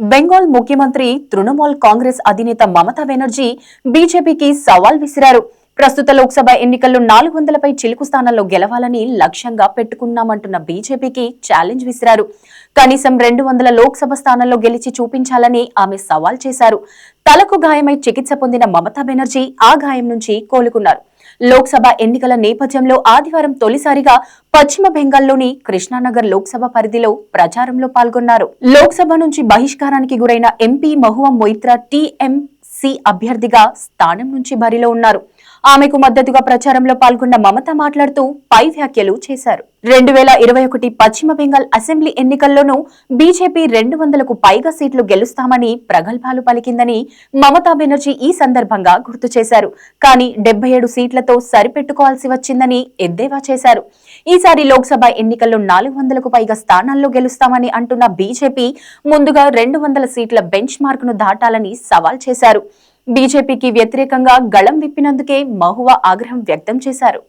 బెంగాల్ ముఖ్యమంత్రి తృణమూల్ కాంగ్రెస్ అధినేత మమతా బెనర్జీ బీజేపీకి సవాల్ విసిరారు. ప్రస్తుత లోక్సభ ఎన్నికల్లో నాలుగు వందలపై చిలుకు స్థానాల్లో గెలవాలని లక్ష్యంగా పెట్టుకున్నామంటున్న బీజేపీకి ఛాలెంజ్ విసిరారు. కనీసం రెండు వందల లోక్సభ స్థానాల్లో గెలిచి చూపించాలని ఆమె సవాల్ చేశారు. తలకు గాయమై చికిత్స పొందిన మమతా బెనర్జీ ఆ గాయం నుంచి కోలుకున్నారు. లోక్సభ ఎన్నికల నేపథ్యంలో ఆదివారం తొలిసారిగా పశ్చిమ బెంగాల్లోని కృష్ణానగర్ లోక్సభ పరిధిలో ప్రచారంలో పాల్గొన్నారు. లోక్సభ నుంచి బహిష్కారానికి గురైన ఎంపీ మహువా మొయిత్రా టీఎంసీ అభ్యర్థిగా స్థానం నుంచి బరిలో ఉన్నారు. ఆమెకు మద్దతుగా ప్రచారంలో పాల్గొన్న మమత మాట్లాడుతూ పై వ్యాఖ్యలు చేశారు. రెండు వేల ఇరవై ఒకటి పశ్చిమ బెంగాల్ అసెంబ్లీ ఎన్నికల్లోనూ బీజేపీ రెండు వందలకు పైగా సీట్లు గెలుస్తామని ప్రగల్భాలు పలికిందని మమతా బెనర్జీ ఈ సందర్భంగా గుర్తు చేశారు. కానీ డెబ్బై ఏడు సీట్లతో సరిపెట్టుకోవాల్సి వచ్చిందని ఎద్దేవా చేశారు. ఈసారి లోక్సభ ఎన్నికల్లో నాలుగు వందలకు పైగా స్థానాల్లో గెలుస్తామని అంటున్న బీజేపీ ముందుగా రెండు వందల సీట్ల బెంచ్ మార్క్ను దాటాలని సవాల్ చేశారు. బీజేపీకి వ్యతిరేకంగా గళం విప్పినందుకే మహువా ఆగ్రహం వ్యక్తం చేశారు.